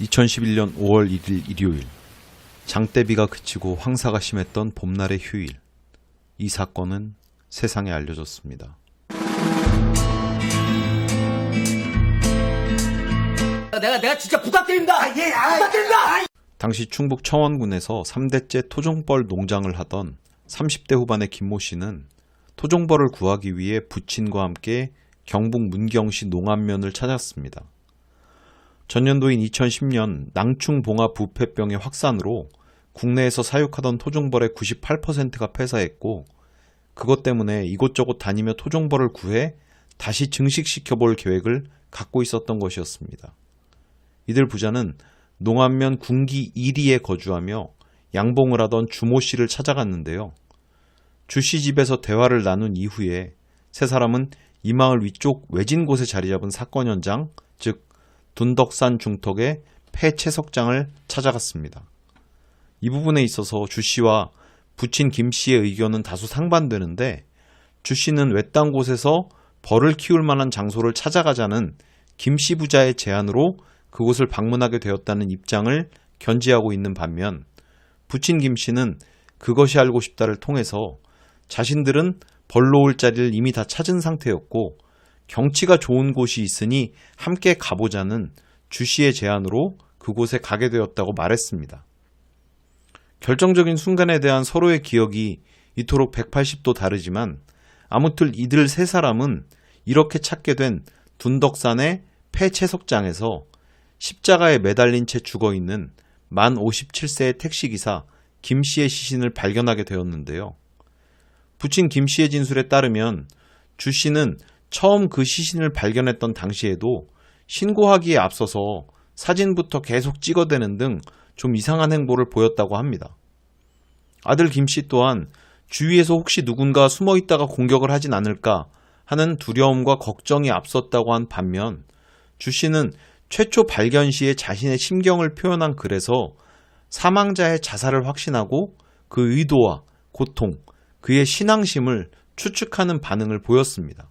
2011년 5월 1일 일요일 장대비가 그치고 황사가 심했던 봄날의 휴일 이 사건은 세상에 알려졌습니다. 내가 내가 진짜 부탁드립니다. 예, 부탁드립니다. 당시 충북 청원군에서 3대째 토종벌 농장을 하던 30대 후반의 김모 씨는 토종벌을 구하기 위해 부친과 함께 경북 문경시 농안면을 찾았습니다. 전년도인 2010년 낭충봉화 부패병의 확산으로 국내에서 사육하던 토종벌의 98%가 폐사했고 그것 때문에 이곳저곳 다니며 토종벌을 구해 다시 증식시켜 볼 계획을 갖고 있었던 것이었습니다. 이들 부자는 농안면 군기 1위에 거주하며 양봉을 하던 주모 씨를 찾아갔는데요. 주씨 집에서 대화를 나눈 이후에 세 사람은 이 마을 위쪽 외진 곳에 자리 잡은 사건 현장, 즉 둔덕산 중턱의 폐채석장을 찾아갔습니다. 이 부분에 있어서 주 씨와 부친 김 씨의 의견은 다소 상반되는데 주 씨는 외딴 곳에서 벌을 키울 만한 장소를 찾아가자는 김 씨 부자의 제안으로 그곳을 방문하게 되었다는 입장을 견지하고 있는 반면 부친 김 씨는 그것이 알고 싶다를 통해서 자신들은 벌 놓을 자리를 이미 다 찾은 상태였고 경치가 좋은 곳이 있으니 함께 가보자는 주 씨의 제안으로 그곳에 가게 되었다고 말했습니다. 결정적인 순간에 대한 서로의 기억이 이토록 180도 다르지만 아무튼 이들 세 사람은 이렇게 찾게 된 둔덕산의 폐채석장에서 십자가에 매달린 채 죽어 있는 만 57세의 택시기사 김 씨의 시신을 발견하게 되었는데요. 부친 김 씨의 진술에 따르면 주 씨는 처음 그 시신을 발견했던 당시에도 신고하기에 앞서서 사진부터 계속 찍어대는 등 좀 이상한 행보를 보였다고 합니다. 아들 김 씨 또한 주위에서 혹시 누군가 숨어 있다가 공격을 하진 않을까 하는 두려움과 걱정이 앞섰다고 한 반면 주 씨는 최초 발견 시에 자신의 심경을 표현한 글에서 사망자의 자살을 확신하고 그 의도와 고통, 그의 신앙심을 추측하는 반응을 보였습니다.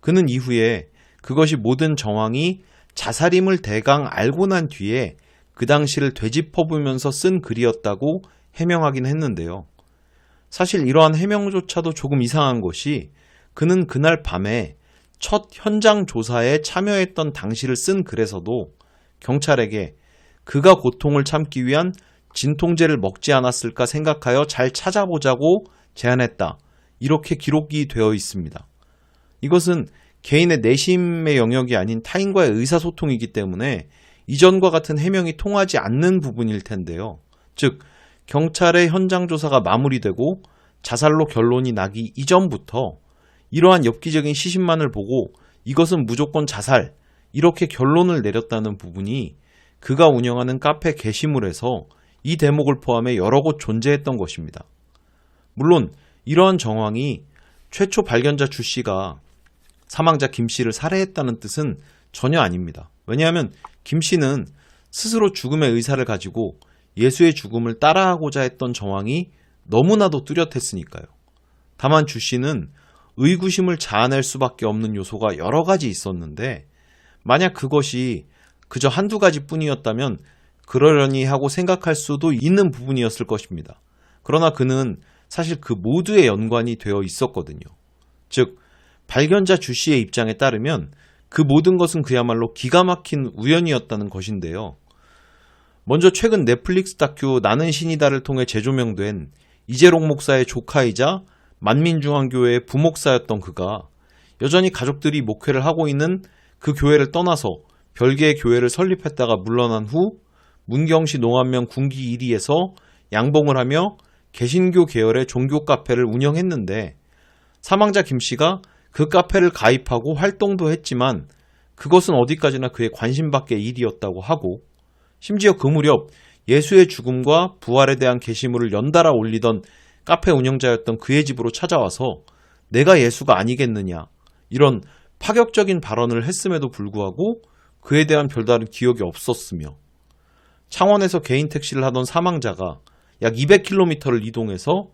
그는 이후에 그것이 모든 정황이 자살임을 대강 알고 난 뒤에 그 당시를 되짚어보면서 쓴 글이었다고 해명하긴 했는데요. 사실 이러한 해명조차도 조금 이상한 것이 그는 그날 밤에 첫 현장 조사에 참여했던 당시를 쓴 글에서도 경찰에게 그가 고통을 참기 위한 진통제를 먹지 않았을까 생각하여 잘 찾아보자고 제안했다. 이렇게 기록이 되어 있습니다. 이것은 개인의 내심의 영역이 아닌 타인과의 의사소통이기 때문에 이전과 같은 해명이 통하지 않는 부분일 텐데요. 즉, 경찰의 현장 조사가 마무리되고 자살로 결론이 나기 이전부터 이러한 엽기적인 시신만을 보고 이것은 무조건 자살, 이렇게 결론을 내렸다는 부분이 그가 운영하는 카페 게시물에서 이 대목을 포함해 여러 곳 존재했던 것입니다. 물론 이러한 정황이 최초 발견자 주 씨가 사망자 김 씨를 살해했다는 뜻은 전혀 아닙니다. 왜냐하면 김 씨는 스스로 죽음의 의사를 가지고 예수의 죽음을 따라하고자 했던 정황이 너무나도 뚜렷했으니까요. 다만 주 씨는 의구심을 자아낼 수밖에 없는 요소가 여러 가지 있었는데 만약 그것이 그저 한두 가지 뿐이었다면 그러려니 하고 생각할 수도 있는 부분이었을 것입니다. 그러나 그는 사실 그 모두의 연관이 되어 있었거든요. 즉, 발견자 주 씨의 입장에 따르면 그 모든 것은 그야말로 기가 막힌 우연이었다는 것인데요. 먼저 최근 넷플릭스 다큐 나는 신이다를 통해 재조명된 이재롱 목사의 조카이자 만민중앙교회의 부목사였던 그가 여전히 가족들이 목회를 하고 있는 그 교회를 떠나서 별개의 교회를 설립했다가 물러난 후 문경시 농안면 군기 1위에서 양봉을 하며 개신교 계열의 종교 카페를 운영했는데 사망자 김 씨가 그 카페를 가입하고 활동도 했지만 그것은 어디까지나 그의 관심 밖의 일이었다고 하고 심지어 그 무렵 예수의 죽음과 부활에 대한 게시물을 연달아 올리던 카페 운영자였던 그의 집으로 찾아와서 내가 예수가 아니겠느냐 이런 파격적인 발언을 했음에도 불구하고 그에 대한 별다른 기억이 없었으며 창원에서 개인 택시를 하던 사망자가 약 200km를 이동해서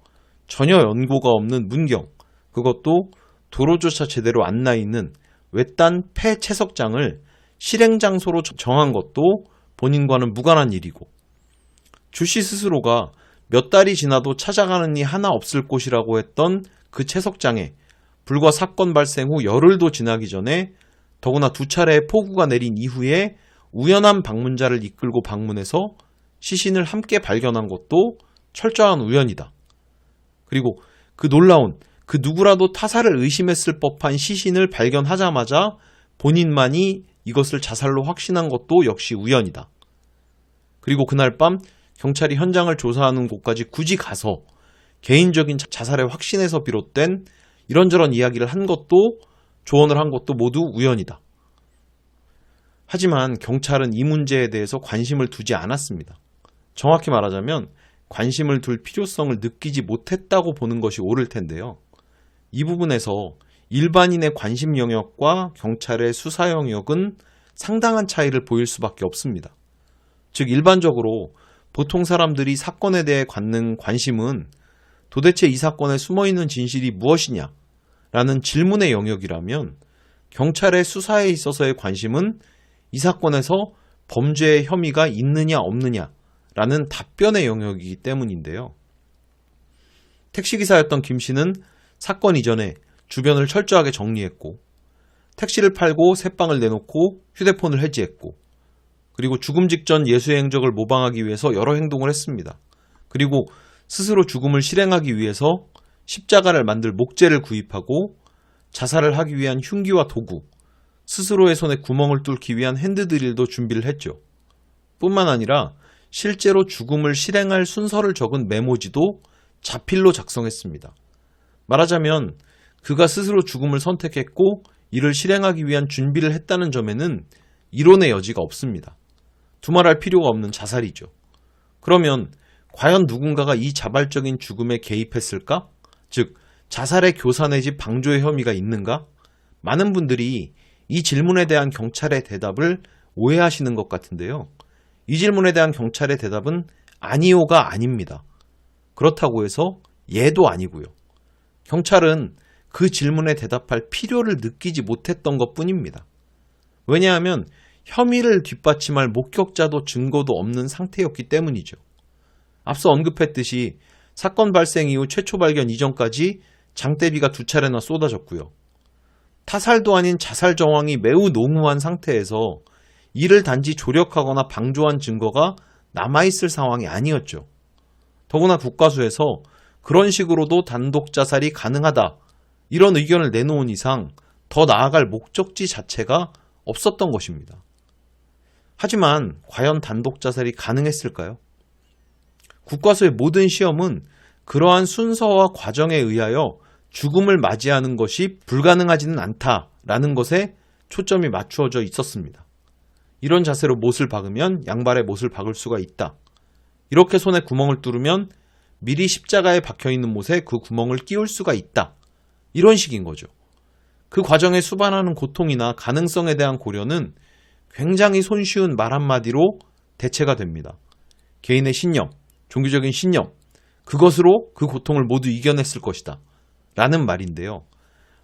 전혀 연고가 없는 문경 그것도 도로조차 제대로 안 나 있는 외딴 폐채석장을 실행 장소로 정한 것도 본인과는 무관한 일이고 주씨 스스로가 몇 달이 지나도 찾아가는 이 하나 없을 곳이라고 했던 그 채석장에 불과 사건 발생 후 열흘도 지나기 전에 더구나 두 차례의 폭우가 내린 이후에 우연한 방문자를 이끌고 방문해서 시신을 함께 발견한 것도 철저한 우연이다. 그리고 그 놀라운 그 누구라도 타살을 의심했을 법한 시신을 발견하자마자 본인만이 이것을 자살로 확신한 것도 역시 우연이다. 그리고 그날 밤 경찰이 현장을 조사하는 곳까지 굳이 가서 개인적인 자- 자살에 확신에서 비롯된 이런저런 이야기를 한 것도 조언을 한 것도 모두 우연이다. 하지만 경찰은 이 문제에 대해서 관심을 두지 않았습니다. 정확히 말하자면 관심을 둘 필요성을 느끼지 못했다고 보는 것이 옳을 텐데요. 이 부분에서 일반인의 관심 영역과 경찰의 수사 영역은 상당한 차이를 보일 수밖에 없습니다. 즉, 일반적으로 보통 사람들이 사건에 대해 갖는 관심은 도대체 이 사건에 숨어 있는 진실이 무엇이냐? 라는 질문의 영역이라면 경찰의 수사에 있어서의 관심은 이 사건에서 범죄의 혐의가 있느냐 없느냐 라는 답변의 영역이기 때문인데요. 택시기사였던 김 씨는 사건 이전에 주변을 철저하게 정리했고 택시를 팔고 새빵을 내놓고 휴대폰을 해지했고 그리고 죽음 직전 예수의 행적을 모방하기 위해서 여러 행동을 했습니다. 그리고 스스로 죽음을 실행하기 위해서 십자가를 만들 목재를 구입하고 자살을 하기 위한 흉기와 도구, 스스로의 손에 구멍을 뚫기 위한 핸드드릴도 준비를 했죠. 뿐만 아니라 실제로 죽음을 실행할 순서를 적은 메모지도 자필로 작성했습니다. 말하자면 그가 스스로 죽음을 선택했고 이를 실행하기 위한 준비를 했다는 점에는 이론의 여지가 없습니다. 두말할 필요가 없는 자살이죠. 그러면 과연 누군가가 이 자발적인 죽음에 개입했을까? 즉, 자살의 교사 내지 방조의 혐의가 있는가? 많은 분들이 이 질문에 대한 경찰의 대답을 오해하시는 것 같은데요. 이 질문에 대한 경찰의 대답은 아니오가 아닙니다. 그렇다고 해서 예도 아니고요. 경찰은 그 질문에 대답할 필요를 느끼지 못했던 것 뿐입니다. 왜냐하면 혐의를 뒷받침할 목격자도 증거도 없는 상태였기 때문이죠. 앞서 언급했듯이 사건 발생 이후 최초 발견 이전까지 장대비가 두 차례나 쏟아졌고요. 타살도 아닌 자살 정황이 매우 농후한 상태에서 이를 단지 조력하거나 방조한 증거가 남아있을 상황이 아니었죠. 더구나 국가수에서 그런 식으로도 단독 자살이 가능하다. 이런 의견을 내놓은 이상 더 나아갈 목적지 자체가 없었던 것입니다. 하지만 과연 단독 자살이 가능했을까요? 국과수의 모든 시험은 그러한 순서와 과정에 의하여 죽음을 맞이하는 것이 불가능하지는 않다라는 것에 초점이 맞추어져 있었습니다. 이런 자세로 못을 박으면 양발에 못을 박을 수가 있다. 이렇게 손에 구멍을 뚫으면 미리 십자가에 박혀 있는 못에 그 구멍을 끼울 수가 있다. 이런 식인 거죠. 그 과정에 수반하는 고통이나 가능성에 대한 고려는 굉장히 손쉬운 말 한마디로 대체가 됩니다. 개인의 신념, 종교적인 신념, 그것으로 그 고통을 모두 이겨냈을 것이다. 라는 말인데요.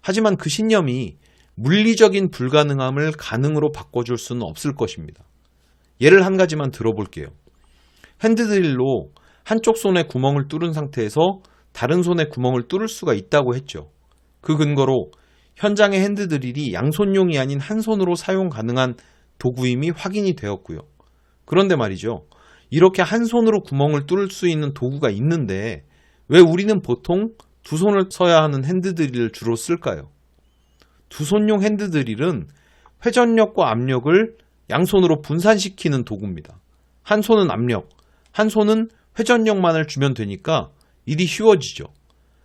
하지만 그 신념이 물리적인 불가능함을 가능으로 바꿔줄 수는 없을 것입니다. 예를 한 가지만 들어볼게요. 핸드드릴로 한쪽 손에 구멍을 뚫은 상태에서 다른 손에 구멍을 뚫을 수가 있다고 했죠. 그 근거로 현장의 핸드드릴이 양손용이 아닌 한 손으로 사용 가능한 도구임이 확인이 되었고요. 그런데 말이죠. 이렇게 한 손으로 구멍을 뚫을 수 있는 도구가 있는데 왜 우리는 보통 두 손을 써야 하는 핸드드릴을 주로 쓸까요? 두 손용 핸드드릴은 회전력과 압력을 양손으로 분산시키는 도구입니다. 한 손은 압력, 한 손은 회전력만을 주면 되니까 일이 쉬워지죠.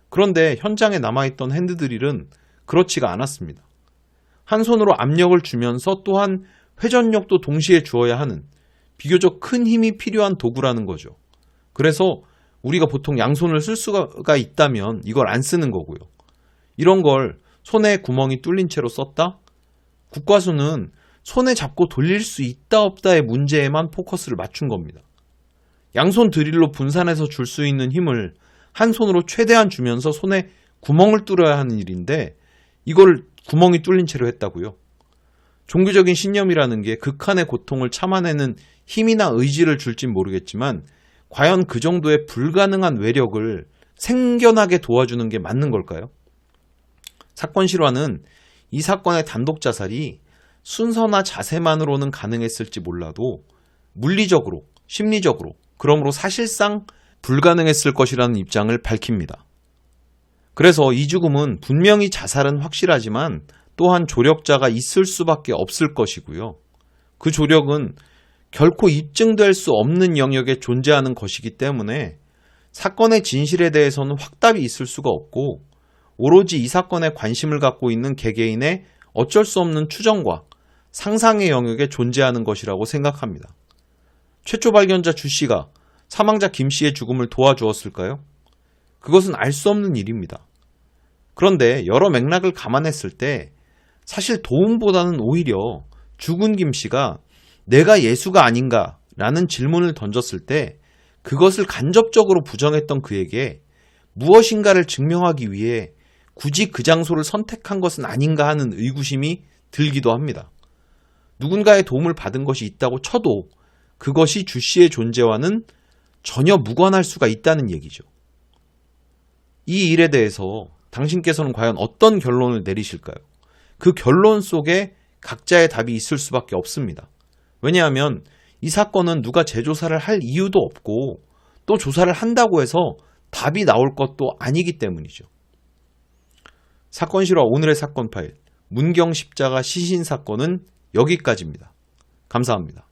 그런데 현장에 남아있던 핸드드릴은 그렇지가 않았습니다. 한 손으로 압력을 주면서 또한 회전력도 동시에 주어야 하는 비교적 큰 힘이 필요한 도구라는 거죠. 그래서 우리가 보통 양손을 쓸 수가 있다면 이걸 안 쓰는 거고요. 이런 걸 손에 구멍이 뚫린 채로 썼다? 국과수는 손에 잡고 돌릴 수 있다 없다의 문제에만 포커스를 맞춘 겁니다. 양손 드릴로 분산해서 줄 수 있는 힘을 한 손으로 최대한 주면서 손에 구멍을 뚫어야 하는 일인데 이걸 구멍이 뚫린 채로 했다고요. 종교적인 신념이라는 게 극한의 고통을 참아내는 힘이나 의지를 줄진 모르겠지만 과연 그 정도의 불가능한 외력을 생겨나게 도와주는 게 맞는 걸까요? 사건 실화는 이 사건의 단독 자살이 순서나 자세만으로는 가능했을지 몰라도 물리적으로, 심리적으로, 그러므로 사실상 불가능했을 것이라는 입장을 밝힙니다. 그래서 이 죽음은 분명히 자살은 확실하지만 또한 조력자가 있을 수밖에 없을 것이고요. 그 조력은 결코 입증될 수 없는 영역에 존재하는 것이기 때문에 사건의 진실에 대해서는 확답이 있을 수가 없고 오로지 이 사건에 관심을 갖고 있는 개개인의 어쩔 수 없는 추정과 상상의 영역에 존재하는 것이라고 생각합니다. 최초 발견자 주 씨가 사망자 김 씨의 죽음을 도와주었을까요? 그것은 알 수 없는 일입니다. 그런데 여러 맥락을 감안했을 때 사실 도움보다는 오히려 죽은 김 씨가 내가 예수가 아닌가라는 질문을 던졌을 때 그것을 간접적으로 부정했던 그에게 무엇인가를 증명하기 위해 굳이 그 장소를 선택한 것은 아닌가 하는 의구심이 들기도 합니다. 누군가의 도움을 받은 것이 있다고 쳐도 그것이 주 씨의 존재와는 전혀 무관할 수가 있다는 얘기죠. 이 일에 대해서 당신께서는 과연 어떤 결론을 내리실까요? 그 결론 속에 각자의 답이 있을 수밖에 없습니다. 왜냐하면 이 사건은 누가 재조사를 할 이유도 없고 또 조사를 한다고 해서 답이 나올 것도 아니기 때문이죠. 사건 실화 오늘의 사건 파일 문경 십자가 시신 사건은 여기까지입니다. 감사합니다.